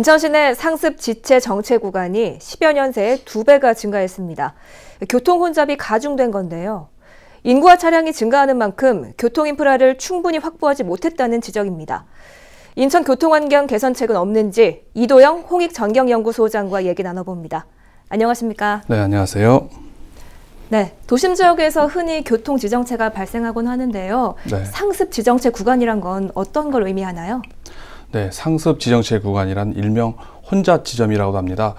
인천 시내 상습 지체 정체 구간이 10여 년 새에 두 배가 증가했습니다. 교통 혼잡이 가중된 건데요. 인구와 차량이 증가하는 만큼 교통 인프라를 충분히 확보하지 못했다는 지적입니다. 인천 교통환경 개선책은 없는지 이도영 홍익 전경연구소장과 얘기 나눠봅니다. 안녕하십니까? 네, 안녕하세요. 네, 도심 지역에서 흔히 교통 지정체가 발생하곤 하는데요. 네. 상습 지정체 구간이란 건 어떤 걸 의미하나요? 네, 상습 지정체 구간이란 일명 혼잡 지점이라고 합니다.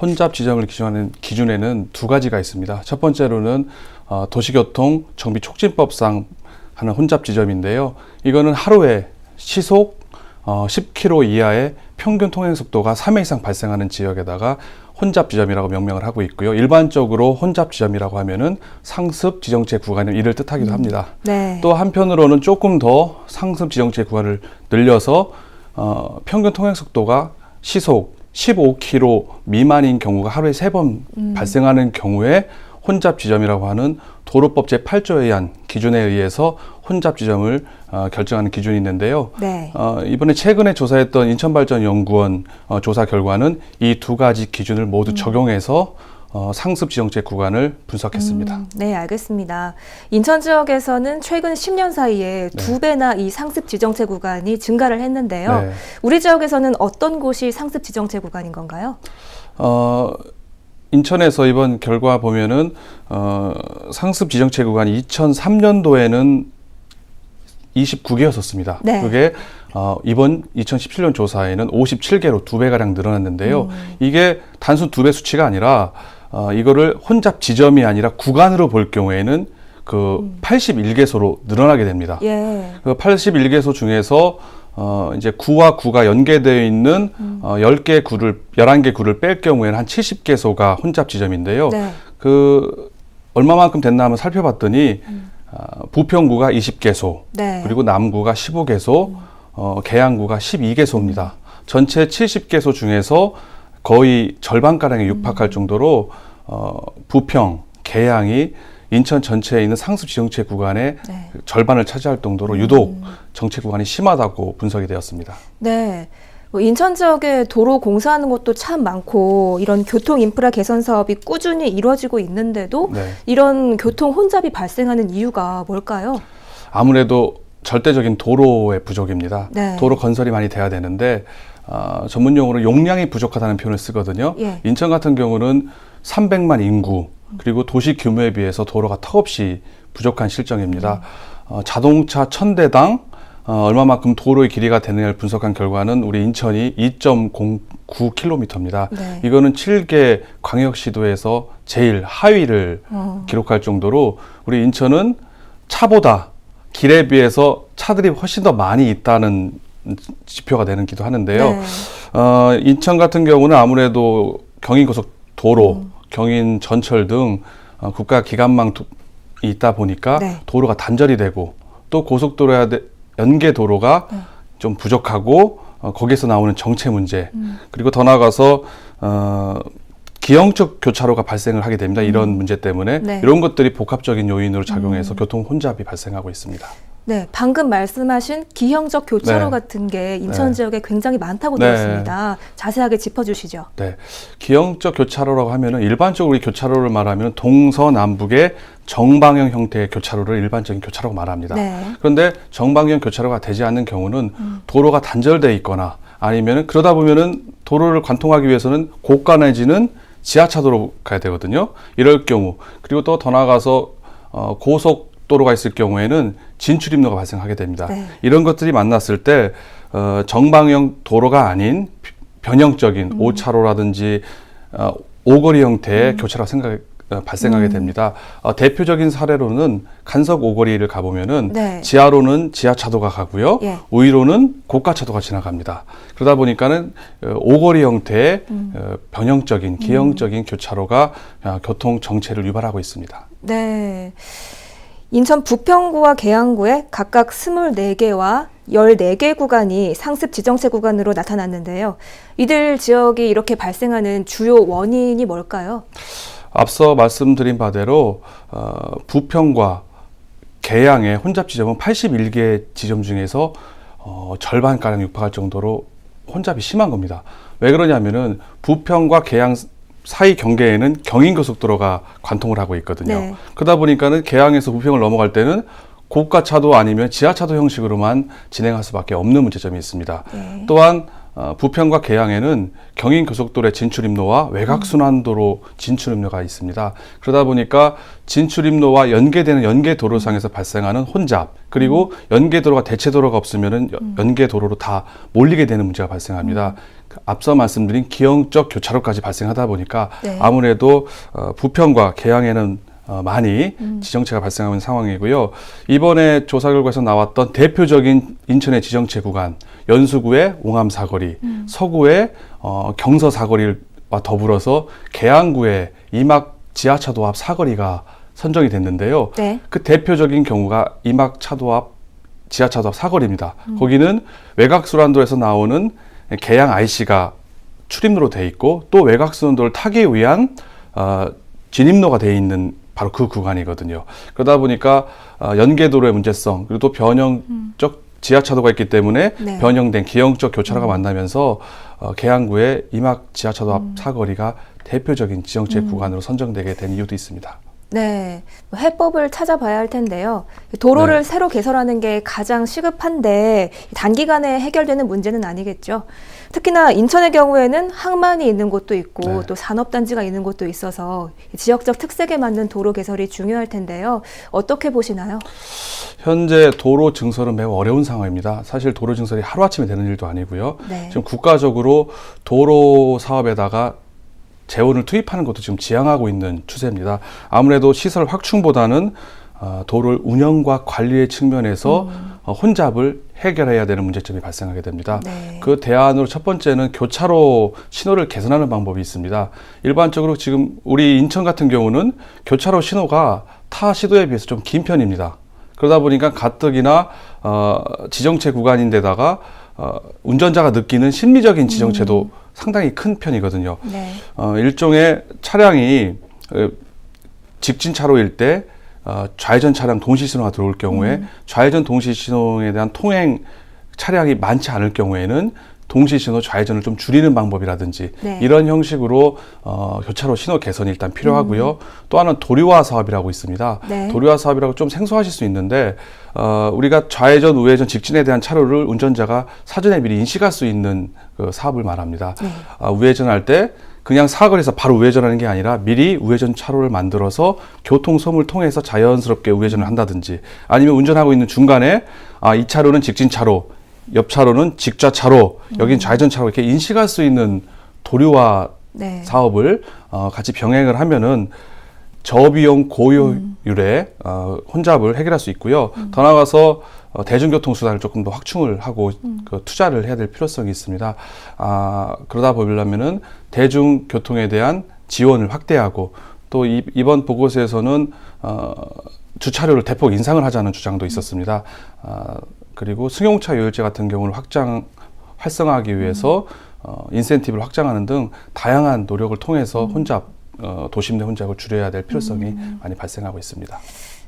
혼잡 지점을 기준하는 기준에는 두 가지가 있습니다. 첫 번째로는 어, 도시교통 정비 촉진법상 하는 혼잡 지점인데요. 이거는 하루에 시속 어, 10km 이하의 평균 통행 속도가 3회 이상 발생하는 지역에다가 혼잡 지점이라고 명명을 하고 있고요. 일반적으로 혼잡 지점이라고 하면은 상습 지정체 구간을 이를 뜻하기도 합니다. 네. 또 한편으로는 조금 더 상습 지정체 구간을 늘려서 어, 평균 통행 속도가 시속 15km 미만인 경우가 하루에 세 번 발생하는 경우에 혼잡 지점이라고 하는 도로법 제8조에 의한 기준에 의해서 혼잡 지점을 어, 결정하는 기준이 있는데요. 네. 어, 이번에 최근에 조사했던 인천발전연구원 어, 조사 결과는 이 두 가지 기준을 모두 적용해서 어, 상습 지정체 구간을 분석했습니다. 음, 네, 알겠습니다. 인천 지역에서는 최근 10년 사이에 두 배나 이 상습 지정체 구간이 증가를 했는데요. 네. 우리 지역에서는 어떤 곳이 상습 지정체 구간인 건가요? 어, 인천에서 이번 결과 보면은 어, 상습 지정체 구간이 2003년도에는 29개였었습니다. 네. 그게 어, 이번 2017년 조사에는 57개로 두 배가량 늘어났는데요. 이게 단순 두 배 수치가 아니라 어, 이거를 혼잡 지점이 아니라 구간으로 볼 경우에는 그 81개소로 늘어나게 됩니다. 예. 그 81개소 중에서 어 이제 구와 구가 연계되어 있는 어 10개 구를 11개 구를 뺄 경우에는 한 70개소가 혼잡 지점인데요. 네. 그 얼마만큼 됐나 한번 살펴봤더니 아, 부평구가 20개소, 네. 그리고 남구가 15개소, 어 계양구가 12개소입니다. 전체 70개소 중에서 거의 절반가량에 육박할 정도로 어 부평, 계양이 인천 전체에 있는 상습 지정체 구간의 네. 절반을 차지할 정도로 유독 정체 구간이 심하다고 분석이 되었습니다. 네. 뭐 인천 지역에 도로 공사하는 곳도 참 많고 이런 교통 인프라 개선 사업이 꾸준히 이루어지고 있는데도 네. 이런 교통 혼잡이 발생하는 이유가 뭘까요? 아무래도 절대적인 도로의 부족입니다. 네. 도로 건설이 많이 돼야 되는데 아, 전문 용어로 용량이 부족하다는 표현을 쓰거든요. 예. 인천 같은 경우는 300만 인구 그리고 도시 규모에 비해서 도로가 턱없이 부족한 실정입니다. 어, 자동차 1000대당 어, 얼마만큼 도로의 길이가 되느냐를 분석한 결과는 우리 인천이 2.09km입니다. 네. 이거는 7개 광역시도에서 제일 하위를 어. 기록할 정도로 우리 인천은 차보다 길에 비해서 차들이 훨씬 더 많이 있다는 지표가 되는 기도 하는데요. 네. 어, 인천 같은 경우는 아무래도 경인고속도로, 경인 전철 등 어, 국가 기관망이 있다 보니까 네. 도로가 단절이 되고 또 고속도로야 돼- 연계 도로가 네. 좀 부족하고 어, 거기에서 나오는 정체 문제 음. 그리고 더 나아가서 어, 기형적 교차로가 발생을 하게 됩니다. 이런 문제 때문에 네. 이런 것들이 복합적인 요인으로 작용해서 교통 혼잡이 발생하고 있습니다. 네, 방금 말씀하신 기형적 교차로 네. 같은 게 인천 네. 지역에 굉장히 많다고 네. 들었습니다. 자세하게 짚어주시죠. 네, 기형적 교차로라고 하면은 일반적으로 이 교차로를 말하면 동서남북의 정방형 형태의 교차로를 일반적인 교차로라고 말합니다. 네. 그런데 정방형 교차로가 되지 않는 경우는 도로가 단절돼 있거나 아니면은 그러다 보면은 도로를 관통하기 위해서는 고가 내지는 지하차도로 가야 되거든요. 이럴 경우 그리고 또 더 나아가서 어, 고속 도로가 있을 경우에는 진출입로가 발생하게 됩니다. 네. 이런 것들이 만났을 때 어, 정방형 도로가 아닌 변형적인 오 5차로라든지 어, 오거리 형태의 교차로가 생각 어, 발생하게 됩니다. 어, 대표적인 사례로는 간석 오거리를 가보면은 네. 지하로는 지하차도가 가고요, 예. 우위로는 고가차도가 지나갑니다. 그러다 보니까는 어, 오거리 형태의 어, 변형적인 기형적인 교차로가 어, 교통 정체를 유발하고 있습니다. 네. 인천 부평구와 계양구에 각각 24개와 14개 구간이 상습 지정체 구간으로 나타났는데요. 이들 지역이 이렇게 발생하는 주요 원인이 뭘까요? 앞서 말씀드린 바대로 어, 부평과 계양의 혼잡 지점은 81개 지점 중에서 어, 절반가량 육박할 정도로 혼잡이 심한 겁니다. 왜 그러냐면은 부평과 계양 사이 경계에는 경인고속도로가 관통을 하고 있거든요. 네. 그러다 보니까는 계양에서 부평을 넘어갈 때는 고가차도 아니면 지하차도 형식으로만 진행할 수밖에 없는 문제점이 있습니다. 네. 또한 어, 부평과 계양에는 경인 고속도로의 진출입로와 외곽 순환도로 진출입로가 있습니다. 그러다 보니까 진출입로와 연계되는 연계 도로상에서 발생하는 혼잡 그리고 연계 도로가 대체 도로가 없으면은 여- 연계 도로로 다 몰리게 되는 문제가 발생합니다. 그 앞서 말씀드린 기형적 교차로까지 발생하다 보니까 네. 아무래도 어, 부평과 계양에는 어, 많이 지정체가 발생하는 상황이고요. 이번에 조사 결과에서 나왔던 대표적인 인천의 지정체 구간, 연수구의 옹암 사거리, 서구의 어, 경서 사거리와 더불어서 계양구의 이막 지하차도 앞 사거리가 선정이 됐는데요. 네. 그 대표적인 경우가 이막 차도 앞 지하차도 앞 사거리입니다. 거기는 외곽순환도에서 나오는 계양 IC가 출입로로 돼 있고 또 외곽순환도를 타기 위한 어, 진입로가 돼 있는 바로 그 구간이거든요. 그러다 보니까 어, 연계도로의 문제성 그리고 또 변형적 지하차도가 있기 때문에 네. 변형된 기형적 교차로가 만나면서 어, 계양구의 이막 지하차도 앞 사거리가 대표적인 지정체 구간으로 선정되게 된 이유도 있습니다. 네, 뭐 해법을 찾아봐야 할 텐데요. 도로를 네. 새로 개설하는 게 가장 시급한데 단기간에 해결되는 문제는 아니겠죠. 특히나 인천의 경우에는 항만이 있는 곳도 있고 네. 또 산업단지가 있는 곳도 있어서 지역적 특색에 맞는 도로 개설이 중요할 텐데요. 어떻게 보시나요? 현재 도로 증설은 매우 어려운 상황입니다. 사실 도로 증설이 하루아침에 되는 일도 아니고요. 네. 지금 국가적으로 도로 사업에다가 재원을 투입하는 것도 지금 지향하고 있는 추세입니다. 아무래도 시설 확충보다는 어, 도로를 운영과 관리의 측면에서 어, 혼잡을 해결해야 되는 문제점이 발생하게 됩니다. 네. 그 대안으로 첫 번째는 교차로 신호를 개선하는 방법이 있습니다. 일반적으로 지금 우리 인천 같은 경우는 교차로 신호가 타 시도에 비해서 좀 긴 편입니다. 그러다 보니까 가뜩이나 어, 지정체 구간인데다가 어, 운전자가 느끼는 심리적인 지정체도 상당히 큰 편이거든요. 네. 어, 일종의 차량이 어, 직진 차로일 때 어, 좌회전 차량 동시 신호가 들어올 경우에 좌회전 동시 신호에 대한 통행 차량이 많지 않을 경우에는 동시 신호 좌회전을 좀 줄이는 방법이라든지 네. 이런 형식으로 어, 교차로 신호 개선이 일단 필요하고요. 또 하나는 도료화 사업이라고 있습니다. 네. 도료화 사업이라고 좀 생소하실 수 있는데 어, 우리가 좌회전, 우회전, 직진에 대한 차로를 운전자가 사전에 미리 인식할 수 있는 그 사업을 말합니다. 네. 아, 우회전할 때 그냥 사거리에서 바로 우회전하는 게 아니라 미리 우회전 차로를 만들어서 교통 소음을 통해서 자연스럽게 우회전을 한다든지 아니면 운전하고 있는 중간에 아, 이 차로는 직진 차로, 옆 차로는 직좌 차로, 여긴 좌회전 차로 이렇게 인식할 수 있는 도료화 네. 사업을 어, 같이 병행을 하면은 저비용 고효율의 어, 혼잡을 해결할 수 있고요. 더 나아가서 어, 대중교통 수단을 조금 더 확충을 하고 그 투자를 해야 될 필요성이 있습니다. 아, 그러다 보려면은 대중교통에 대한 지원을 확대하고 또 이, 이번 보고서에서는 어, 주차료를 대폭 인상을 하자는 주장도 있었습니다. 아, 그리고 승용차 요율제 같은 경우를 확장 활성화하기 위해서 어, 인센티브를 확장하는 등 다양한 노력을 통해서 혼잡 어, 도심 내 혼잡을 줄여야 될 필요성이 많이 발생하고 있습니다.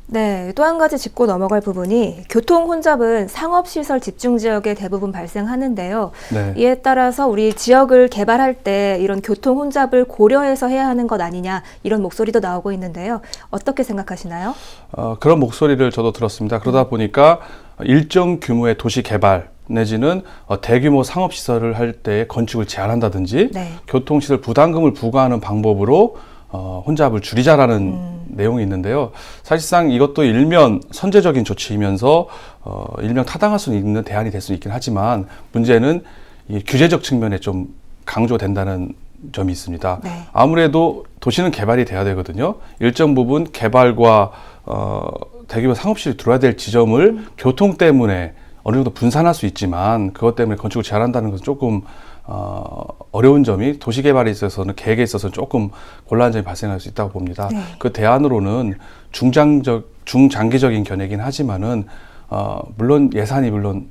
네, 또 한 가지 짚고 넘어갈 부분이 교통 혼잡은 상업시설 집중 지역에 대부분 발생하는데요. 네. 이에 따라서 우리 지역을 개발할 때 이런 교통 혼잡을 고려해서 해야 하는 것 아니냐 이런 목소리도 나오고 있는데요. 어떻게 생각하시나요? 어, 그런 목소리를 저도 들었습니다. 그러다 보니까 일정 규모의 도시 개발 내지는 어, 대규모 상업 시설을 할 때 건축을 제한한다든지 네. 교통시설 부담금을 부과하는 방법으로 어, 혼잡을 줄이자라는 내용이 있는데요. 사실상 이것도 일면 선제적인 조치이면서 어, 일명 타당할 수 있는 대안이 될 수 있긴 하지만 문제는 이 규제적 측면에 좀 강조된다는 점이 있습니다. 네. 아무래도 도시는 개발이 돼야 되거든요. 일정 부분 개발과 어, 대규모 상업시설이 들어야 될 지점을 교통 때문에 어느 정도 분산할 수 있지만 그것 때문에 건축을 제한한다는 것은 조금 어, 어려운 점이 도시 개발에 있어서는 계획에 있어서 조금 곤란한 점이 발생할 수 있다고 봅니다. 네. 그 대안으로는 중장적 중장기적인 견해긴 하지만은 어, 물론 예산이 물론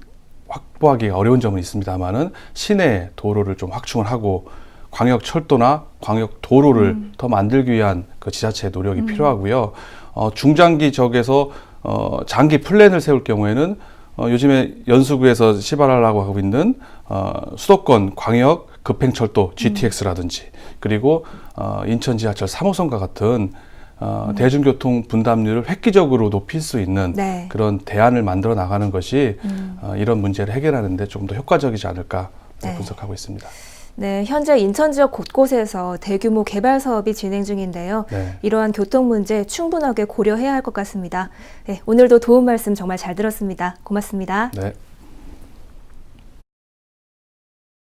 확보하기가 어려운 점은 있습니다만은 시내 도로를 좀 확충을 하고 광역 철도나 광역 도로를 더 만들기 위한 그 지자체의 노력이 필요하고요. 어, 중장기적에서 어, 장기 플랜을 세울 경우에는 어, 요즘에 연수구에서 시발하려고 하고 있는 어, 수도권 광역 급행철도 GTX라든지 그리고 어, 인천 지하철 3호선과 같은 어, 대중교통 분담률을 획기적으로 높일 수 있는 네. 그런 대안을 만들어 나가는 것이 어, 이런 문제를 해결하는데 조금 더 효과적이지 않을까 네. 분석하고 있습니다. 네, 현재 인천 지역 곳곳에서 대규모 개발 사업이 진행 중인데요. 네. 이러한 교통 문제 충분하게 고려해야 할 것 같습니다. 네, 오늘도 도움 말씀 정말 잘 들었습니다. 고맙습니다. 네.